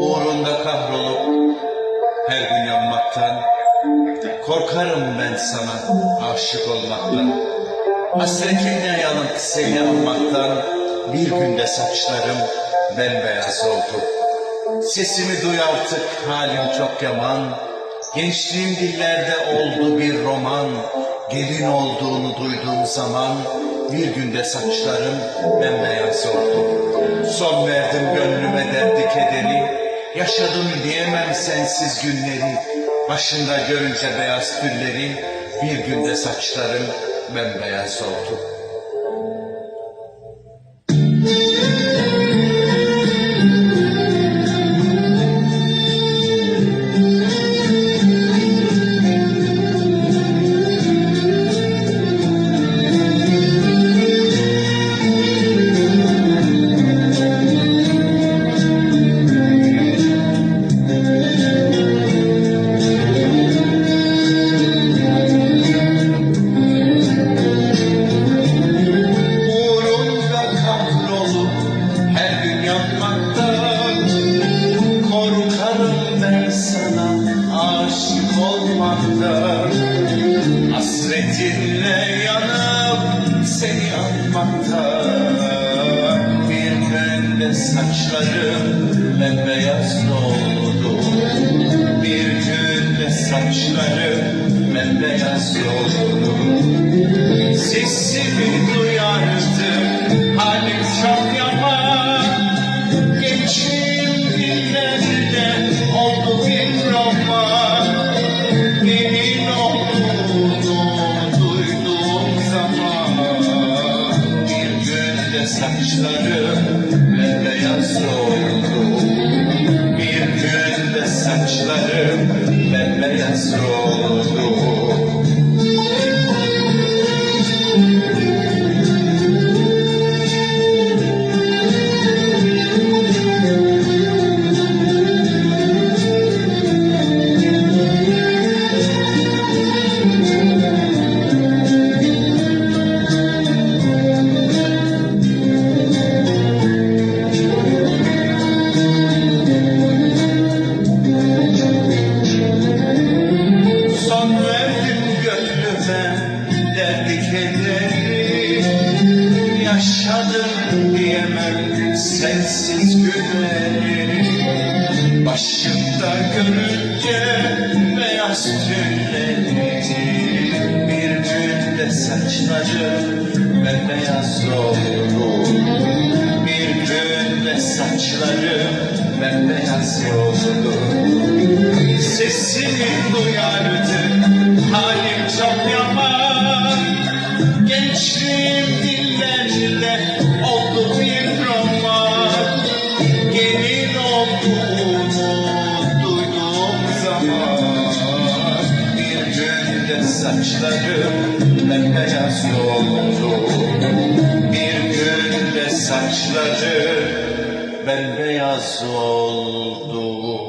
Uğrunda kahrolup her gün yanmaktan Korkarım ben sana aşık olmaktan. Hasretinle yanıp seni anmaktan Bir günde saçlarım bembeyaz oldu. Sesimi duy artık halim çok yaman. Gençliğim dillerde oldu bir roman. Gelin olduğunu duyduğum zaman Bir günde saçlarım bembeyaz oldu. Son verdim gönlüme derdi kederi. Yaşadım diyemem sensiz günleri. Başında görünce beyaz tülleri. Bir günde saçlarım bembeyaz oldu olmaktan Hasretinle yanıp seni anmaktan Bir günde saçlarım bembeyaz oldu Bir günde saçlarım bembeyaz oldu günde saçlarım bembeyaz oldu Bir günde saçlarım bembeyaz oldu Diyemem sensiz günleri Başımda görünce beyaz tülleri Bir günde saçlarım bembeyaz oldu. Bir günde saçlarım bembeyaz oldu. Sesini duyardım halim çok yaman. Gençliğim dillerle saçlarım bembeyaz oldu Bir günde saçlarım bembeyaz oldu